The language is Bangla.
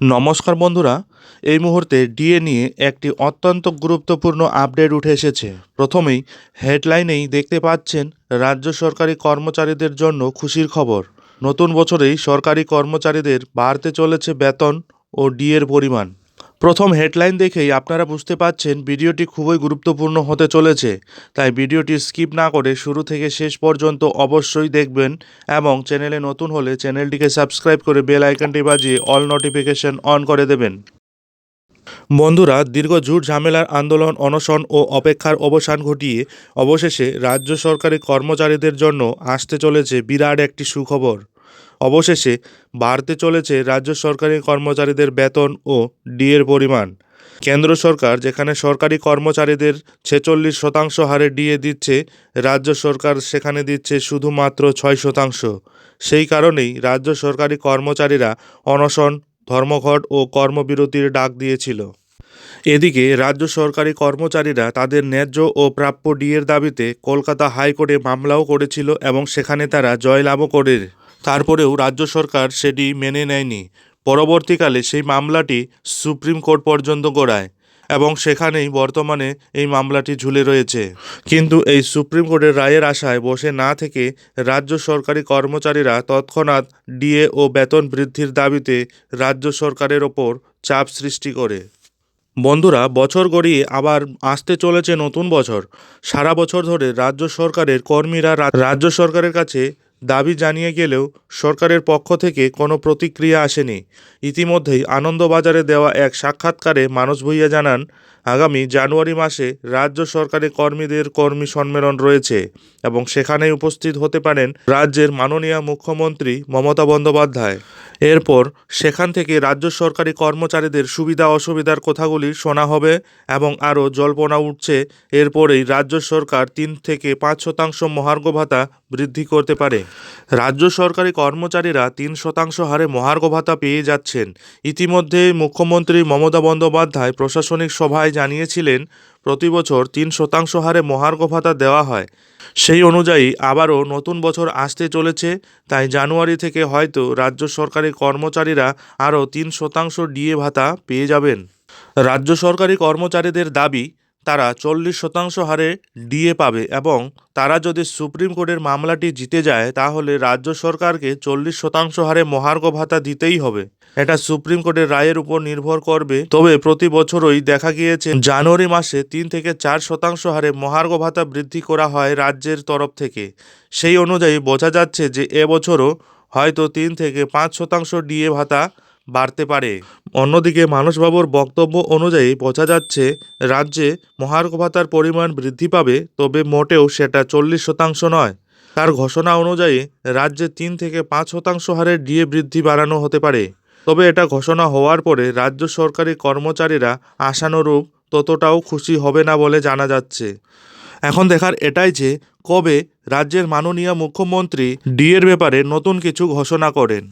নমস্কার বন্ধুরা, এই মুহূর্তে ডিএ নিয়ে একটি অত্যন্ত গুরুত্বপূর্ণ আপডেট উঠে এসেছে। প্রথমেই হেডলাইনেই দেখতে পাচ্ছেন রাজ্য সরকারি কর্মচারীদের জন্য খুশির খবর। নতুন বছরেই সরকারি কর্মচারীদের বাড়তে চলেছে বেতন ও ডিএর পরিমাণ। প্রথম হেডলাইন দেখেই আপনারা বুঝতে পাচ্ছেন ভিডিওটি খুবই গুরুত্বপূর্ণ হতে চলেছে। তাই ভিডিওটি স্কিপ না করে শুরু থেকে শেষ পর্যন্ত অবশ্যই দেখবেন এবং চ্যানেলে নতুন হলে চ্যানেলটিকে সাবস্ক্রাইব করে বেল আইকনটি বাজিয়ে অল নোটিফিকেশন অন করে দেবেন। বন্ধুরা, দীর্ঘ জুট ঝামেলার আন্দোলন, অনশন ও অপেক্ষার অবসান ঘটিয়ে অবশেষে রাজ্য সরকারি কর্মচারীদের জন্য আসতে চলেছে বিরাট একটি সুখবর। অবশেষে বাড়তে চলেছে রাজ্য সরকারি কর্মচারীদের বেতন ও ডিএর পরিমাণ। কেন্দ্র সরকার, যেখানে সরকারি কর্মচারীদের ছেচল্লিশ শতাংশ হারে ডিএ দিচ্ছে, রাজ্য সরকার সেখানে দিচ্ছে শুধুমাত্র ছয় শতাংশ। সেই কারণেই রাজ্য সরকারি কর্মচারীরা অনশন, ধর্মঘট ও কর্মবিরতির ডাক দিয়েছিল। এদিকে রাজ্য সরকারি কর্মচারীরা তাদের ন্যায্য ও প্রাপ্য ডিএর দাবিতে কলকাতা হাইকোর্টে মামলাও করেছিল এবং সেখানে তারা জয়লাভও করে তারপরেও রাজ্য সরকার সেটি মেনে নেয়নি। পরবর্তীকালে সেই মামলাটি সুপ্রিম কোর্ট পর্যন্ত গড়ায় এবং সেখানেই বর্তমানে এই মামলাটি ঝুলে রয়েছে। কিন্তু এই সুপ্রিম কোর্টের রায়ের আশায় বসে না থেকে রাজ্য সরকারি কর্মচারীরা তৎক্ষণাৎ ডিএ ও বেতন বৃদ্ধির দাবিতে রাজ্য সরকারের ওপর চাপ সৃষ্টি করে। বন্ধুরা, বছর গড়িয়ে আবার আসতে চলেছে নতুন বছর। সারা বছর ধরে রাজ্য সরকারের কর্মীরা রাজ্য সরকারের কাছে দাবি জানিয়ে গেলেও সরকারের পক্ষ থেকে কোনো প্রতিক্রিয়া আসেনি। ইতিমধ্যেই আনন্দবাজারে দেওয়া এক সাক্ষাৎকারে মানস ভূঁইয়া জানান, আগামী জানুয়ারি মাসে রাজ্য সরকারি কর্মীদের কর্মী সম্মেলন রয়েছে এবং সেখানেই উপস্থিত হতে পারেন রাজ্যের মাননীয় মুখ্যমন্ত্রী মমতা বন্দ্যোপাধ্যায়। এরপর সেখান থেকে রাজ্য সরকারি কর্মচারীদের সুবিধা অসুবিধার কথাগুলি শোনা হবে এবং আরও জল্পনা উঠছে। এরপরেই রাজ্য সরকার তিন থেকে পাঁচ শতাংশ মহার্ঘ ভাতা বৃদ্ধি করতে পারে। রাজ্য সরকারি কর্মচারীরা তিন শতাংশ হারে মহার্ঘ ভাতা পেয়ে যাচ্ছেন। ইতিমধ্যে মুখ্যমন্ত্রী মমতা বন্দ্যোপাধ্যায় প্রশাসনিক সভায় জানিয়েছিলেন, প্রতি বছর তিন শতাংশ হারে মহার্ঘ ভাতা দেওয়া হয়। সেই অনুযায়ী আবারও নতুন বছর আসতে চলেছে, তাই জানুয়ারি থেকে হয়তো রাজ্য সরকারি কর্মচারীরা আরও তিন শতাংশ ডিএ ভাতা পেয়ে যাবেন। রাজ্য সরকারি কর্মচারীদের দাবি তারা চল্লিশ শতাংশ হারে ডিএ পাবে এবং তারা যদি সুপ্রিম কোর্টের মামলাটি জিতে যায়, তাহলে রাজ্য সরকারকে চল্লিশ শতাংশ হারে মহার্ঘ ভাতা দিতেই হবে। এটা সুপ্রিম কোর্টের রায়ের উপর নির্ভর করবে। তবে প্রতি বছরই দেখা গিয়েছে, জানুয়ারি মাসে তিন থেকে চার শতাংশ হারে মহার্ঘ ভাতা বৃদ্ধি করা হয় রাজ্যের তরফ থেকে। সেই অনুযায়ী বোঝা যাচ্ছে যে এবছরও হয়তো তিন থেকে পাঁচ শতাংশ ডিএ ভাতা বাড়তে পারে। অন্যদিকে মানসবাবুর বক্তব্য অনুযায়ী বোঝা যাচ্ছে, রাজ্যে মহার্ঘ ভাতার পরিমাণ বৃদ্ধি পাবে, তবে মোটেও সেটা চল্লিশ শতাংশ নয়। তার ঘোষণা অনুযায়ী, রাজ্যে তিন থেকে পাঁচ শতাংশ হারে ডিএ বৃদ্ধি বাড়ানো হতে পারে। তবে এটা ঘোষণা হওয়ার পরে রাজ্য সরকারি কর্মচারীরা আশানুরূপ ততটাও খুশি হবে না বলে জানা যাচ্ছে। এখন দেখার এটাই যে, কবে রাজ্যের মাননীয় মুখ্যমন্ত্রী ডিএর ব্যাপারে নতুন কিছু ঘোষণা করেন।